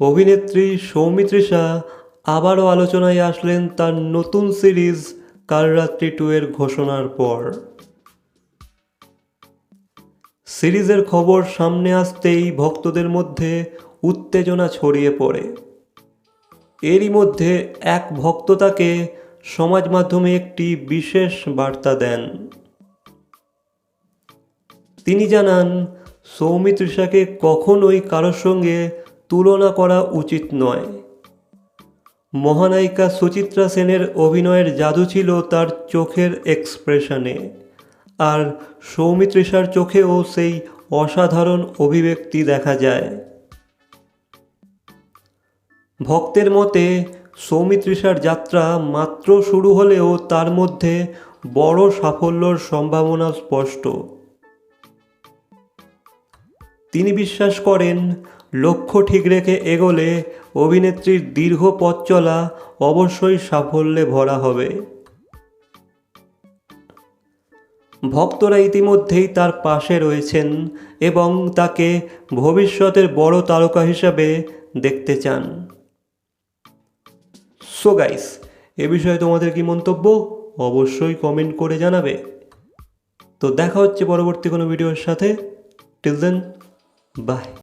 অভিনেত্রী সৌমিত্রিষা আবারও আলোচনায় আসলেন তার নতুন সিরিজ কালরাত্রি টু এর ঘোষণার পর। সিরিজের খবর সামনে আসতেই ভক্তদের মধ্যে উত্তেজনা ছড়িয়ে পড়ে। এরই মধ্যে এক ভক্ত তাকে সমাজ মাধ্যমে একটি বিশেষ বার্তা দেন। তিনি জানান সৌমিত্রিষাকে কখনোই কারোর সঙ্গে তুলনা করা উচিত নয়। মহানায়িকা সুচিত্রা সেনের অভিনয়ের জাদু ছিল তার চোখের এক্সপ্রেশনে, আর সৌমিত্রিষার চোখেও সেই অসাধারণ অভিব্যক্তি দেখা যায়। ভক্তের মতে সৌমিত্রিষার যাত্রা মাত্র শুরু হলেও তার মধ্যে বড় সাফল্যর সম্ভাবনা স্পষ্ট। তিনি বিশ্বাস করেন, লক্ষ্য ঠিক রেখে এগোলে অভিনেত্রীর দীর্ঘ পথ চলা অবশ্যই সাফল্যে ভরা হবে। ভক্তরা ইতিমধ্যেই তার পাশে রয়েছেন এবং তাকে ভবিষ্যতের বড় তারকা হিসাবে দেখতে চান। সো গাইস এ বিষয়ে তোমাদের কি মন্তব্য? অবশ্যই কমেন্ট করে জানাবে। তো দেখা হচ্ছে পরবর্তী কোনো ভিডিওর সাথে। Till then Bye.